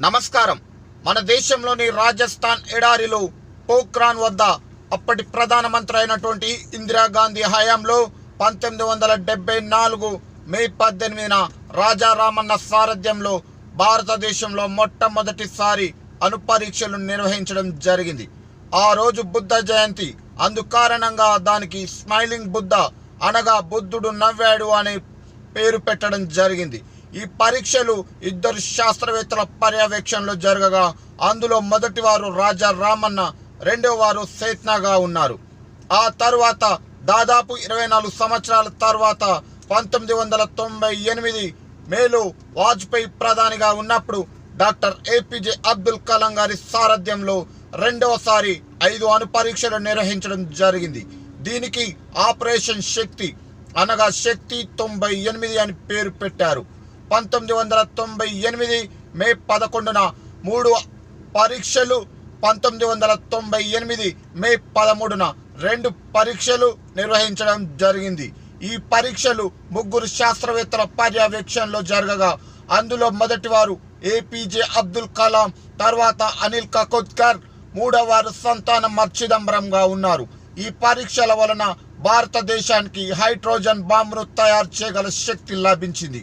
నమస్కారం. మన దేశంలోని రాజస్థాన్ ఎడారిలో పోఖ్రాన్ వద్ద అప్పటి ప్రధానమంత్రి అయినటువంటి ఇందిరాగాంధీ హయాంలో పంతొమ్మిది వందల డెబ్బై నాలుగు మే పద్దెనిమిదిన రాజారామన్న సారథ్యంలో భారతదేశంలో మొట్టమొదటిసారి అనుపరీక్షలు నిర్వహించడం జరిగింది. ఆ రోజు బుద్ధ జయంతి. అందుకారణంగా దానికి స్మైలింగ్ బుద్ధ అనగా బుద్ధుడు నవ్వాడు అనే పేరు పెట్టడం జరిగింది. ఈ పరీక్షలు ఇద్దరు శాస్త్రవేత్తల పర్యవేక్షణలో జరగగా అందులో మొదటి వారు రాజా రామన్న రెండవ వారు సేత్నాగా ఉన్నారు. ఆ తర్వాత దాదాపు ఇరవై నాలుగు సంవత్సరాల తర్వాత పంతొమ్మిది వందల తొంభై ఎనిమిది మేలో వాజ్పేయి ప్రధానిగా ఉన్నప్పుడు డాక్టర్ ఏపీజే అబ్దుల్ కలాం గారి సారథ్యంలో రెండవసారి ఐదు అణు పరీక్షలు నిర్వహించడం జరిగింది. దీనికి ఆపరేషన్ శక్తి అనగా శక్తి తొంభై ఎనిమిది అని పేరు పెట్టారు. పంతొమ్మిది వందల తొంభై ఎనిమిది మే పదకొండున మూడు పరీక్షలు పంతొమ్మిది వందల తొంభై ఎనిమిది మే పదమూడున రెండు పరీక్షలు నిర్వహించడం జరిగింది. ఈ పరీక్షలు ముగ్గురు శాస్త్రవేత్తల పర్యవేక్షణలో జరగగా అందులో మొదటివారు ఏపీజే అబ్దుల్ కలాం తర్వాత అనిల్ కకోత్కర్ మూడవ వారు సంతానం మర్చిదంబరంగా ఉన్నారు. ఈ పరీక్షల వలన భారతదేశానికి హైడ్రోజన్ బాంబును తయారు చేయగల శక్తి లభించింది.